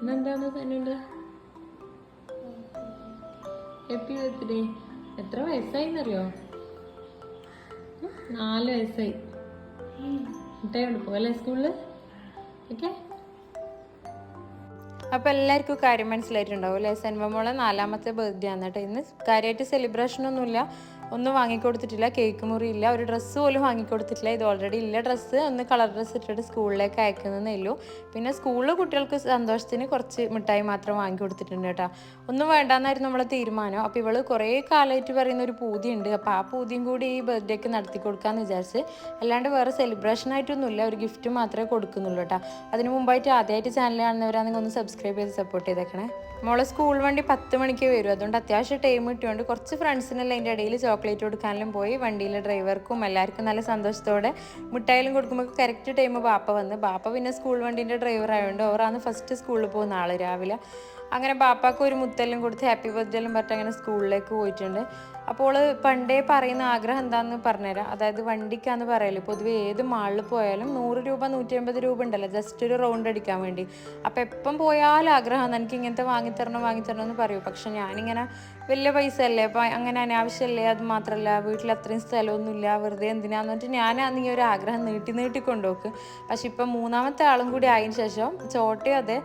ഇന്നെന്താണ് തന്നുണ്ട് happy birthday? എത്ര വയസ്സായിന്നറിയോ? നാല് വയസ്സായി. മുട്ടായി കൊണ്ട് പോകല്ലേ സ്കൂളിൽ ഓക്കെ. അപ്പോൾ എല്ലാവർക്കും കാര്യം മനസ്സിലായിട്ടുണ്ടാവും അല്ലേ? സെൻവമോളെ നാലാമത്തെ ബർത്ത്ഡേ ആണ് കേട്ടോ. ഇന്ന് കാര്യമായിട്ട് സെലിബ്രേഷൻ ഒന്നുമില്ല. ഒന്നും വാങ്ങിക്കൊടുത്തിട്ടില്ല കേക്ക് മുറിയില്ല ഒരു ഡ്രസ്സ് പോലും വാങ്ങിക്കൊടുത്തിട്ടില്ല. ഇത് ഓൾറെഡി ഇല്ല ഡ്രസ്സ് ഒന്ന് കളർ ഡ്രസ്സ് ഇട്ടിട്ട് സ്കൂളിലേക്ക് അയക്കുന്നതേ ഉള്ളൂ. പിന്നെ സ്കൂളിൽ കുട്ടികൾക്ക് സന്തോഷത്തിന് കുറച്ച് മിഠായി മാത്രം വാങ്ങിക്കൊടുത്തിട്ടുണ്ട് കേട്ടോ. ഒന്നും വേണ്ടാന്നായിരുന്നു നമ്മളെ തീരുമാനം. അപ്പോൾ ഇവൾ കുറേ കാലമായിട്ട് പറയുന്ന ഒരു പൂതിയുണ്ട്. അപ്പോൾ ആ പൂതിയും കൂടി ഈ ബർത്ത്ഡേക്ക് നടത്തി കൊടുക്കാമെന്ന് വിചാരിച്ച് അല്ലാണ്ട് വേറെ സെലിബ്രേഷൻ ആയിട്ടൊന്നുമില്ല. ഒരു ഗിഫ്റ്റ് മാത്രമേ കൊടുക്കുന്നുള്ളൂ കേട്ടോ. അതിന് മുമ്പായിട്ട് ആദ്യമായിട്ട് ചാനൽ കാണുന്നവരാണെങ്കിൽ ഒന്ന് സബ്സ്ക്രൈബ് ചെയ്ത് സപ്പോർട്ട് ചെയ്തേക്കണേ. മോളെ സ്കൂൾ വണ്ടി പത്ത് മണിക്ക് വരും. അതുകൊണ്ട് അത്യാവശ്യം ടൈം കിട്ടിയോണ്ട് കുറച്ച് ഫ്രണ്ട്സിനെല്ലാം അതിന്റെ ഇടയിൽ ചോക്ലേറ്റ് കൊടുക്കാനെല്ലാം പോയി. വണ്ടിയിലെ ഡ്രൈവർക്കും എല്ലാവർക്കും നല്ല സന്തോഷത്തോടെ മിഠായിലും കൊടുക്കുമ്പോൾ കറക്റ്റ് ടൈം ബാപ്പ വന്ന്. ബാപ്പ പിന്നെ സ്കൂൾ വണ്ടീന്റെ ഡ്രൈവർ ആയതുകൊണ്ട് അവരാണ് ഫസ്റ്റ് സ്കൂളിൽ പോകുന്ന ആൾ രാവിലെ. അങ്ങനെ ബാപ്പാക്ക് ഒരു മുത്തലും കൊടുത്ത് ഹാപ്പി ബർത്ത്ഡേ എല്ലാം പറഞ്ഞിട്ട് അങ്ങനെ സ്കൂളിലേക്ക് പോയിട്ടുണ്ട്. അപ്പോൾ പണ്ടേ പറയുന്ന ആഗ്രഹം എന്താണെന്ന് പറഞ്ഞുതരാം. അതായത് വണ്ടിക്കാന്ന് പറയൽ. പൊതുവെ ഏത് മാളിൽ പോയാലും നൂറ് രൂപ നൂറ്റി അമ്പത് രൂപ ഉണ്ടല്ലോ ജസ്റ്റ് ഒരു റൗണ്ട് അടിക്കാൻ വേണ്ടി. അപ്പോൾ എപ്പം പോയാലും ആഗ്രഹമാണ് എനിക്ക് ഇങ്ങനത്തെ വാങ്ങിത്തരണം വാങ്ങിത്തരണം എന്ന് പറയൂ. പക്ഷെ ഞാനിങ്ങനെ വലിയ പൈസ അല്ലേ അപ്പോൾ അങ്ങനെ അനാവശ്യമല്ലേ അത് മാത്രമല്ല വീട്ടിൽ അത്രയും സ്ഥലമൊന്നുമില്ല വെറുതെ എന്തിനാന്ന് പറഞ്ഞിട്ട് ഞാൻ ഈ ഒരു ആഗ്രഹം നീട്ടി നീട്ടി കൊണ്ടുപോക്ക്. പക്ഷെ ഇപ്പം മൂന്നാമത്തെ ആളും കൂടി ആയതിനു ശേഷം ചോട്ടയും അതെ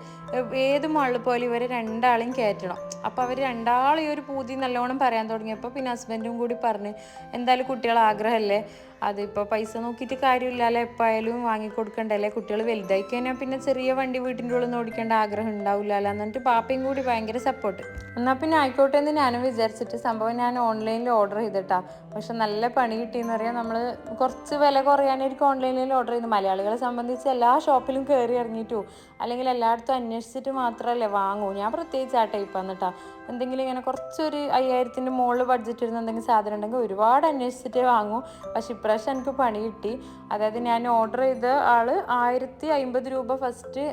ഏത് മാളിൽ പോയാലും ഇവരെ രണ്ടാളെയും കയറ്റണം അപ്പോൾ അവർ രണ്ടാളും ഈ ഒരു പൂതി നല്ലോണം പറയാൻ തുടങ്ങിയപ്പോൾ പിന്നെ ഹസ്ബൻഡും കൂടി പറഞ്ഞ് എന്തായാലും കുട്ടികൾ ആഗ്രഹമല്ലേ? അതിപ്പോൾ പൈസ നോക്കിയിട്ട് കാര്യമില്ലല്ലോ എപ്പോഴായാലും വാങ്ങിക്കൊടുക്കണ്ടല്ലേ കുട്ടികൾ വലുതായി കഴിഞ്ഞാൽ പിന്നെ ചെറിയ വണ്ടി വീട്ടിന്റെ ഉള്ളിൽ നിന്ന് ഓടിക്കേണ്ട ആഗ്രഹം ഉണ്ടാവില്ലല്ലോ എന്നിട്ട് പാപ്പയും കൂടി ഭയങ്കര സപ്പോർട്ട് എന്നാൽ പിന്നെ ആയിക്കോട്ടെ എന്ന് ഞാനും വിചാരിച്ചിട്ട് സംഭവം ഞാൻ ഓൺലൈനിൽ ഓർഡർ ചെയ്തിട്ടാ. പക്ഷെ നല്ല പണി കിട്ടിയെന്ന് പറയാം നമ്മൾ കുറച്ച് വില കുറയാനായിരിക്കും ഓൺലൈനിൽ ഓർഡർ ചെയ്യുന്നത്. മലയാളികളെ സംബന്ധിച്ച് എല്ലാ ഷോപ്പിലും കയറി ഇറങ്ങിയിട്ടു. അല്ലെങ്കിൽ എല്ലായിടത്തും അന്വേഷിച്ചിട്ട് മാത്രമല്ലേ വാങ്ങൂ. ഞാൻ പ്രത്യേകിച്ച് ആ ടൈപ്പ് വന്നിട്ടാ എന്തെങ്കിലും ഇങ്ങനെ കുറച്ചൊരു അയ്യായിരത്തിന്റെ മുകളിൽ ബഡ്ജറ്റ് ഇരുന്ന എന്തെങ്കിലും സാധനം ഉണ്ടെങ്കിൽ ഒരുപാട് അന്വേഷിച്ചിട്ടേ വാങ്ങൂ. പക്ഷെ ഇപ്രാവശ്യം എനിക്ക് പണി കിട്ടി. അതായത് ഞാൻ ഓർഡർ ചെയ്ത ആൾ ആയിരത്തി അമ്പത് രൂപ ഫസ്റ്റ്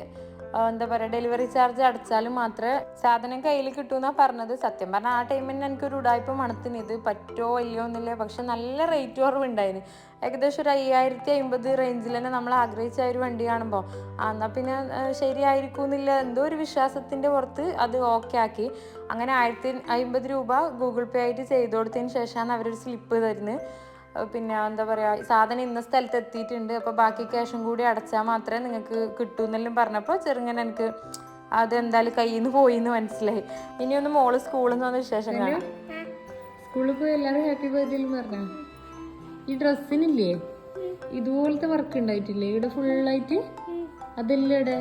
എന്താ പറയുക ഡെലിവറി ചാർജ് അടച്ചാലും മാത്രമേ സാധനം കയ്യിൽ കിട്ടുമെന്നാണ് പറഞ്ഞത്. സത്യം പറഞ്ഞാൽ ആ ടൈമിന് എനിക്കൊരു ഉടായ്പ മണത്തിന് ഇത് പറ്റോ ഇല്ലയോ എന്നില്ല. പക്ഷെ നല്ല റേറ്റ് കുറവുണ്ടായിന് ഏകദേശം ഒരു അയ്യായിരത്തി അമ്പത് റേഞ്ചിൽ തന്നെ നമ്മൾ ആഗ്രഹിച്ച ഒരു വണ്ടി കാണുമ്പോൾ. എന്നാൽ പിന്നെ ശരിയായിരിക്കും എന്നില്ല. എന്തോ ഒരു വിശ്വാസത്തിന്റെ പുറത്ത് അത് ഓക്കെ ആക്കി. അങ്ങനെ ആയിരത്തി അമ്പത് രൂപ ഗൂഗിൾ പേ ആയിട്ട് ചെയ്തു കൊടുത്തതിന് ശേഷമാണ് അവരൊരു സ്ലിപ്പ് തരുന്നത്. പിന്നെ എന്താ പറയുക സാധനം ഇന്ന സ്ഥലത്ത് എത്തിയിട്ടുണ്ട് അപ്പോൾ ബാക്കി ക്യാഷും കൂടി അടച്ചാൽ മാത്രമേ നിങ്ങൾക്ക് കിട്ടൂ എന്നെല്ലാം പറഞ്ഞപ്പോൾ ചെറുങ്ങനെ എനിക്ക് അത് എന്തായാലും കയ്യിൽ നിന്ന് പോയി എന്ന് മനസ്സിലായി. ഇനി ഒന്ന് മോൾ സ്കൂളിൽ നിന്ന് വന്ന വിശേഷം കാണാം. സ്കൂളിൽ പോയി എല്ലാവരും ഹാപ്പി ബർത്ത്ഡേ പറഞ്ഞ? ഈ ഡ്രസ്സിനില്ലേ? ഇതുപോലത്തെ വർക്ക് ഉണ്ടായിട്ടില്ലേ? ഇവിടെ ഫുള്ളായിട്ട് അതെല്ലാം ഇവിടെ?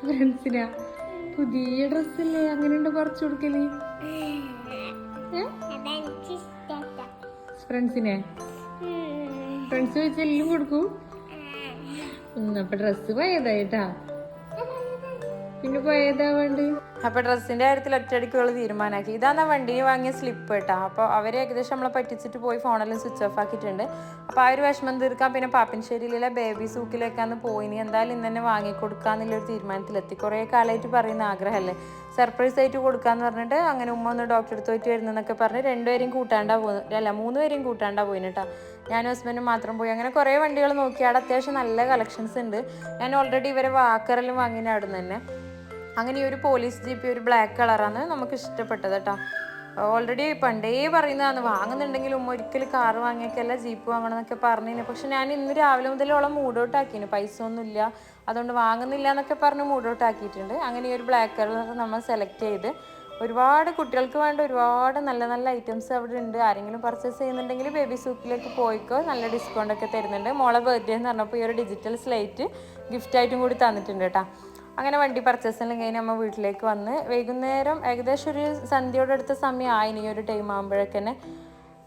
ഫ്രണ്ട്സിനാ? പുതിയ ഡ്രസ്സല്ലേ? അങ്ങനെയുണ്ട് പറിച്ചു കൊടുക്കൽ? ഫ്രണ്ട്സിനെ? ഫ്രണ്ട്സ് വെച്ച് എല്ലാം കൊടുക്കും അപ്പൊ ഡ്രസ്സ് പോയതായിട്ടാ. പിന്നെ പോയതാ വേണ്ട അപ്പൊ ഡ്രസ്സിന്റെ കാര്യത്തിൽ ഒറ്റയടിക്ക് ഉള്ള തീരുമാനമാക്കി. ഇതാണ് വണ്ടി വാങ്ങിയ സ്ലിപ്പ് കേട്ടോ. അപ്പോൾ അവരെ ഏകദേശം നമ്മളെ പറ്റിച്ചിട്ട് പോയി ഫോണെല്ലാം സ്വിച്ച് ഓഫ് ആക്കിയിട്ടുണ്ട്. അപ്പോൾ ആ ഒരു വിഷമം തീർക്കാൻ പിന്നെ പാപ്പിൻശ്ശേരിയിലെ ബേബി സൂക്കിലേക്കാന്ന് പോയിനി എന്തായാലും ഇന്ന് തന്നെ വാങ്ങിക്കൊടുക്കാന്നുള്ളൊരു തീരുമാനത്തിലെത്തി കുറേ കാലമായിട്ട് പറയുന്ന ആഗ്രഹമല്ലേ? സർപ്രൈസ് ആയിട്ട് കൊടുക്കാന്ന് പറഞ്ഞിട്ട് അങ്ങനെ ഉമ്മ ഒന്ന് ഡോക്ടർ അടുത്ത് പോയിട്ട് വരുന്നെന്നൊക്കെ പറഞ്ഞ് രണ്ടുപേരെയും കൂട്ടാണ്ടാ പോകുന്നു അല്ല മൂന്ന് പേരെയും കൂട്ടാണ്ടാ പോയിന് കേട്ടോ ഞാനും ഹസ്ബൻഡും മാത്രം പോയി. അങ്ങനെ കുറേ വണ്ടികൾ നോക്കി. അവിടെ അത്യാവശ്യം നല്ല കളക്ഷൻസ് ഉണ്ട്. ഞാൻ ഓൾറെഡി ഇവരെ വാക്കറിലും വാങ്ങിന അവിടെ നിന്ന് തന്നെ. അങ്ങനെ ഈ ഒരു പോലീസ് ജീപ്പ് ഒരു ബ്ലാക്ക് കളറാണ് നമുക്ക് ഇഷ്ടപ്പെട്ടത് കേട്ടോ ഓൾറെഡി പണ്ടേ പറയുന്നതാണ് വാങ്ങുന്നുണ്ടെങ്കിലും ഉമ്മ ഒരിക്കലും കാറ് വാങ്ങിയൊക്കെയല്ല ജീപ്പ് വാങ്ങണം എന്നൊക്കെ പറഞ്ഞിന്. പക്ഷെ ഞാൻ ഇന്ന് രാവിലെ മുതലോളം ഔട്ട് ആക്കിന് പൈസ ഒന്നുമില്ല അതുകൊണ്ട് വാങ്ങുന്നില്ല എന്നൊക്കെ പറഞ്ഞ് മൂടോട്ടാക്കിയിട്ടുണ്ട്. അങ്ങനെ ഈ ഒരു ബ്ലാക്ക് കളർ നമ്മൾ സെലക്ട് ചെയ്ത് ഒരുപാട് കുട്ടികൾക്ക് വേണ്ട ഒരുപാട് നല്ല നല്ല ഐറ്റംസ് അവിടെ ഉണ്ട്. ആരെങ്കിലും പർച്ചേസ് ചെയ്യുന്നുണ്ടെങ്കിൽ ബേബി സൂക്കിലേക്ക് പോയിക്കോ നല്ല ഡിസ്കൗണ്ട് ഒക്കെ തരുന്നുണ്ട്. മോളെ ബർത്ത്ഡേ എന്ന് പറഞ്ഞപ്പോൾ ഈ ഒരു ഡിജിറ്റൽ സ്ലൈറ്റ് ഗിഫ്റ്റായിട്ടും കൂടി തന്നിട്ടുണ്ട് കേട്ടോ അങ്ങനെ വണ്ടി പർച്ചേസെല്ലാം കഴിഞ്ഞ് നമ്മൾ വീട്ടിലേക്ക് വന്ന് വൈകുന്നേരം ഏകദേശം ഒരു സന്ധ്യയോടെ അടുത്ത സമയം ആയിന് ഈ ഒരു ടൈം ആകുമ്പോഴേക്കന്നെ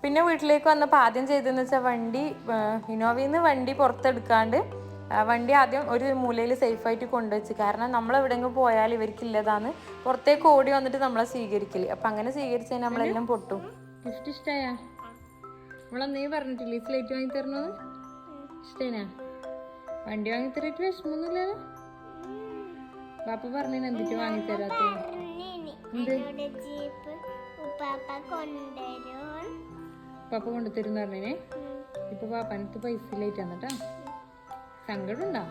പിന്നെ വീട്ടിലേക്ക് വന്നപ്പോൾ ആദ്യം ചെയ്തതെന്ന് വെച്ചാൽ വണ്ടി ഇനോവയിൽ നിന്ന് വണ്ടി പുറത്തെടുക്കാണ്ട് വണ്ടി ആദ്യം ഒരു മൂലയിൽ സേഫായിട്ട് കൊണ്ടുവച്ച്. കാരണം നമ്മൾ എവിടെയെങ്കിലും പോയാൽ ഇവർക്കില്ലതാന്ന് പുറത്തേക്ക് ഓടി വന്നിട്ട് നമ്മളെ സ്വീകരിക്കൽ അപ്പം അങ്ങനെ സ്വീകരിച്ച് കഴിഞ്ഞാൽ നമ്മളെല്ലാം പൊട്ടും. ഗിഫ്റ്റ് പറഞ്ഞിട്ടില്ലേ സ്ലേറ്റ് വാങ്ങി തരണോന്ന് ഇഷ്ടേനാ വണ്ടി വാങ്ങി തരായിട്ട് വിഷമൊന്നുമില്ലല്ലോ പാപ്പ പറഞ്ഞു എന്തിട്ട് വാങ്ങി തരാത്ത എന്നോട് ജീപ്പ് ഉപ്പാപ്പ കൊണ്ടുവരും. പാപ്പ കൊണ്ടുതരും പറഞ്ഞേ ഇപ്പൊ പാപ്പാനത്ത് പൈസ ഇല്ലായിട്ടാണ് എന്നിട്ടാ സങ്കടം ഉണ്ടാ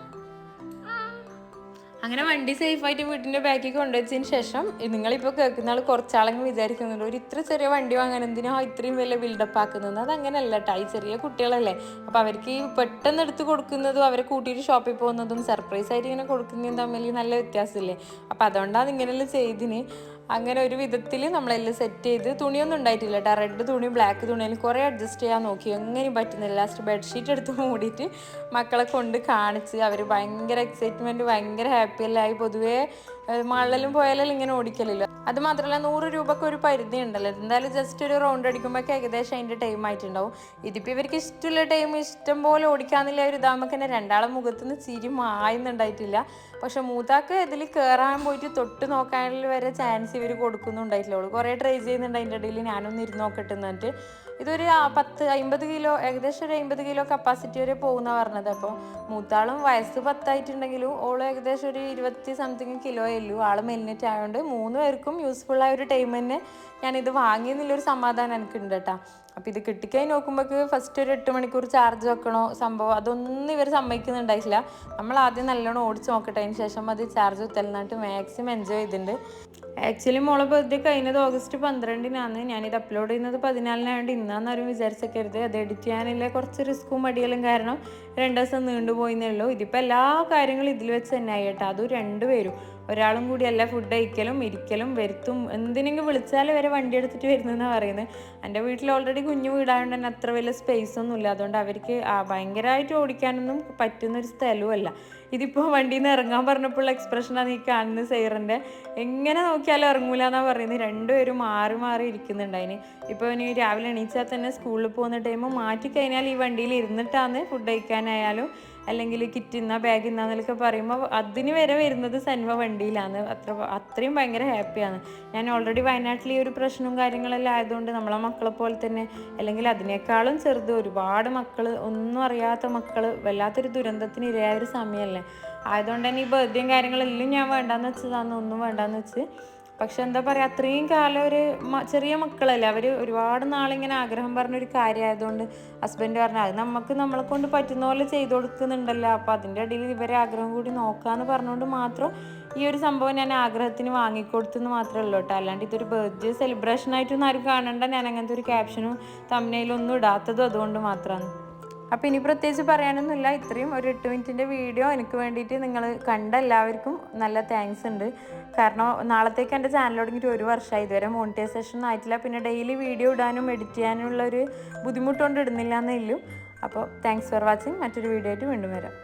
അങ്ങനെ വണ്ടി സേഫായിട്ട് വീട്ടിന്റെ ബാക്കിൽ കൊണ്ടുവച്ചതിന് ശേഷം നിങ്ങളിപ്പോൾ കേൾക്കുന്ന ആൾ കുറച്ചാളങ്ങ് വിചാരിക്കുന്നുണ്ട് ഒരു ഇത്ര ചെറിയ വണ്ടി വാങ്ങാൻ എന്തിനാ ഇത്രയും വലിയ ബിൽഡപ്പ് ആക്കുന്നത്? അത് അങ്ങനെയല്ല കേട്ടോ ഈ ചെറിയ കുട്ടികളല്ലേ. അപ്പോൾ അവർക്ക് ഈ പെട്ടെന്ന് എടുത്ത് കൊടുക്കുന്നതും അവരെ കൂട്ടിയിട്ട് ഷോപ്പിൽ പോകുന്നതും സർപ്രൈസ് ആയിട്ട് ഇങ്ങനെ കൊടുക്കുന്നതും തമ്മിൽ നല്ല വ്യത്യാസമില്ലേ? അപ്പോൾ അതുകൊണ്ടാണ് ഇങ്ങനെയെല്ലാം ചെയ്തിന്. അങ്ങനെ ഒരു വിധത്തിൽ നമ്മളെല്ലാം സെറ്റ് ചെയ്ത് തുണിയൊന്നും ഉണ്ടായിട്ടില്ല കേട്ടോ റെഡ് തുണി ബ്ലാക്ക് തുണിയിൽ കുറേ അഡ്ജസ്റ്റ് ചെയ്യാൻ നോക്കി. എങ്ങനെയും പറ്റുന്നില്ല. ലാസ്റ്റ് ബെഡ്ഷീറ്റ് എടുത്ത് മൂടിയിട്ട് മക്കളെ കൊണ്ട് കാണിച്ച് അവർ ഭയങ്കര എക്സൈറ്റ്മെന്റ് ഭയങ്കര ഹാപ്പിയല്ലായി പൊതുവേ മള്ളലും പോയാലും ഇങ്ങനെ ഓടിക്കലില്ല. അത് മാത്രമല്ല നൂറ് രൂപക്ക് ഒരു പരിധി ഉണ്ടല്ലോ. എന്തായാലും ജസ്റ്റ് ഒരു റൗണ്ട് അടിക്കുമ്പോഴൊക്കെ ഏകദേശം അതിന്റെ ടൈം ആയിട്ടുണ്ടാവും. ഇതിപ്പോൾ ഇവർക്ക് ഇഷ്ടമുള്ള ടൈം ഇഷ്ടം പോലെ ഓടിക്കാന്നില്ല ഒരു ഇതാകുമ്പോൾ തന്നെ രണ്ടാളെ മുഖത്തുനിന്ന് ചിരി മായുന്നുണ്ടായിട്ടില്ല. പക്ഷെ മൂത്താക്ക് ഇതിൽ കയറാൻ പോയിട്ട് തൊട്ട് നോക്കാനുള്ള വരെ ചാൻസ് ഇവർ കൊടുക്കുന്നുണ്ടായിട്ടില്ല. അവൾ കുറേ ട്രൈ ചെയ്യുന്നുണ്ട് അതിന്റെ ഇടയിൽ. ഞാനൊന്ന് ഇരുന്ന് നോക്കട്ടെ എന്നിട്ട് ഇതൊരു പത്ത് അമ്പത് കിലോ ഏകദേശം ഒരു അമ്പത് കിലോ കപ്പാസിറ്റി വരെ പോകുന്ന പറഞ്ഞത്. അപ്പോൾ മൂത്താളും വയസ്സ് പത്തായിട്ടുണ്ടെങ്കിലും ഓൾ ഏകദേശം ഒരു ഇരുപത്തി സംതിങ് കിലോ ഉള്ളൂ. ആൾ മെലിനിറ്റ് ആയതുകൊണ്ട് മൂന്ന് പേർക്കും യൂസ്ഫുൾ ആയ ഒരു ടൈം തന്നെ ഞാനിത് വാങ്ങിയെന്നുള്ളൊരു സമാധാനം എനിക്കുണ്ട് കേട്ടോ അപ്പം ഇത് കിട്ടിക്കഴിഞ്ഞ് നോക്കുമ്പോൾക്ക് ഫസ്റ്റ് ഒരു എട്ട് മണിക്കൂർ ചാർജ് വെക്കണോ സംഭവം അതൊന്നും ഇവർ സമ്മതിക്കുന്നുണ്ടായിട്ടില്ല. നമ്മൾ ആദ്യം നല്ലോണം ഓടിച്ച് നോക്കട്ടെ. അതിന് ശേഷം അത് ചാർജ് കുത്തലിനായിട്ട് മാക്സിമം എൻജോയ് ചെയ്തിട്ടുണ്ട്. ആക്ച്വലി മോളെ ബർത്ത്ഡേ കഴിഞ്ഞത് ഓഗസ്റ്റ് പന്ത്രണ്ടിനാണ് ഞാനിത് അപ്ലോഡ് ചെയ്യുന്നത് പതിനാലിനായതുകൊണ്ട് ഇന്നാന്നാരും വിചാരിച്ചേക്കരുത്. അത് എഡിറ്റ് ചെയ്യാനില്ല? കുറച്ച് റിസ്ക്കും മടിയലും കാരണം രണ്ട് ദിവസം നീണ്ടുപോയിന്നേ ഉള്ളൂ. ഇതിപ്പോൾ എല്ലാ കാര്യങ്ങളും ഇതിൽ വെച്ച് തന്നെ ആയി കേട്ടോ. അതും രണ്ടുപേരും ഒരാളും കൂടി അല്ല ഫുഡ് കഴിക്കലും ഇരിക്കലും വരുത്തും. എന്തിനെങ്കിലും വിളിച്ചാൽ വരെ വണ്ടി എടുത്തിട്ട് വരുന്നതെന്നാണ് പറയുന്നത് എന്റെ വീട്ടിൽ ഓൾറെഡി കുഞ്ഞു വീടായതുകൊണ്ട് തന്നെ അത്ര വലിയ സ്പേസ് ഒന്നും ഇല്ല. അതുകൊണ്ട് അവർക്ക് ഭയങ്കരമായിട്ട് ഓടിക്കാനൊന്നും പറ്റുന്നൊരു സ്ഥലവുമല്ല ഇതിപ്പോൾ വണ്ടിയിൽ നിന്ന് ഇറങ്ങാൻ പറഞ്ഞപ്പോഴുള്ള എക്സ്പ്രഷനാണ് ഈ കാണുന്നത് സൈറന്റെ എങ്ങനെ നോക്കിയാലും ഇറങ്ങൂല എന്നാണ് പറയുന്നത് രണ്ടുപേരും മാറി മാറി ഇരിക്കുന്നുണ്ട് അതിന്. ഇപ്പോൾ ഇനി രാവിലെ എണീച്ചാൽ തന്നെ സ്കൂളിൽ പോകുന്ന ടൈം മാറ്റി കഴിഞ്ഞാൽ ഈ വണ്ടിയിൽ ഇരുന്നിട്ടാണ് ഫുഡ് കഴിക്കാനായാലും അല്ലെങ്കിൽ കിറ്റ് ഇന്ന ബാഗ് ഇന്നൊക്കെ പറയുമ്പോൾ അതിന് വരെ വരുന്നത് സൻവ വണ്ടിയിലാണ്. അത്ര അത്രയും ഭയങ്കര ഹാപ്പിയാണ് ഞാൻ ഓൾറെഡി വയനാട്ടിൽ ഈ ഒരു പ്രശ്നവും കാര്യങ്ങളെല്ലാം ആയതുകൊണ്ട് നമ്മളെ മക്കളെ പോലെ തന്നെ അല്ലെങ്കിൽ അതിനേക്കാളും ചെറുത് ഒരുപാട് മക്കൾ ഒന്നും അറിയാത്ത മക്കൾ വല്ലാത്തൊരു ദുരന്തത്തിന് ഇരയായ ഒരു സമയമല്ലേ ആയതുകൊണ്ട് തന്നെ ഈ ബർത്ത്ഡേയും കാര്യങ്ങളെല്ലാം ഞാൻ വേണ്ടാന്ന് വെച്ചതാണ് ഒന്നും വേണ്ടാന്ന് വെച്ച് പക്ഷെ എന്താ പറയുക അത്രയും കാലം ഒരു ചെറിയ മക്കളല്ലേ അവർ ഒരുപാട് നാളിങ്ങനെ ആഗ്രഹം പറഞ്ഞൊരു കാര്യമായതുകൊണ്ട് ഹസ്ബൻഡ് പറഞ്ഞു അത് നമുക്ക് നമ്മളെ കൊണ്ട് പറ്റുന്ന പോലെ ചെയ്തു കൊടുക്കുന്നുണ്ടല്ലോ അപ്പോൾ അതിന്റെ ഇടയിൽ ഇവരെ ആഗ്രഹം കൂടി നോക്കാമെന്ന് പറഞ്ഞുകൊണ്ട് മാത്രം ഈ ഒരു സംഭവം ഞാൻ ആഗ്രഹത്തിന് വാങ്ങിക്കൊടുത്തെന്ന് മാത്രമേ ഉള്ളൂ കേട്ടോ അല്ലാണ്ട് ഇതൊരു ബർത്ത്ഡേ സെലിബ്രേഷൻ ആയിട്ടൊന്നും ആരും കാണണ്ട ഞാൻ അങ്ങനത്തെ ഒരു ക്യാപ്ഷനും തമ്മിലൊന്നും ഇടാത്തതും അതുകൊണ്ട് മാത്രമാണ് അപ്പോൾ ഇനി പ്രത്യേകിച്ച് പറയാനൊന്നുമില്ല. ഇത്രയും ഒരു എട്ട് മിനിറ്റിന്റെ വീഡിയോ എനിക്ക് വേണ്ടിയിട്ട് നിങ്ങൾ കണ്ട എല്ലാവർക്കും നല്ല താങ്ക്സ് ഉണ്ട്. കാരണം നാളത്തേക്ക് എന്റെ ചാനൽ തുടങ്ങിയിട്ട് ഒരു വർഷമായി. ഇതുവരെ മോണിറ്റൈസേഷൻ ഒന്നും ആയിട്ടില്ല. പിന്നെ ഡെയിലി വീഡിയോ ഇടാനും എഡിറ്റ് ചെയ്യാനുള്ള ഒരു ബുദ്ധിമുട്ടുകൊണ്ട് ഇടുന്നില്ല എന്നേ ഉള്ളൂ. അപ്പോൾ താങ്ക്സ് ഫോർ വാച്ചിങ് മറ്റൊരു വീഡിയോ ആയിട്ട് വീണ്ടും വരാം.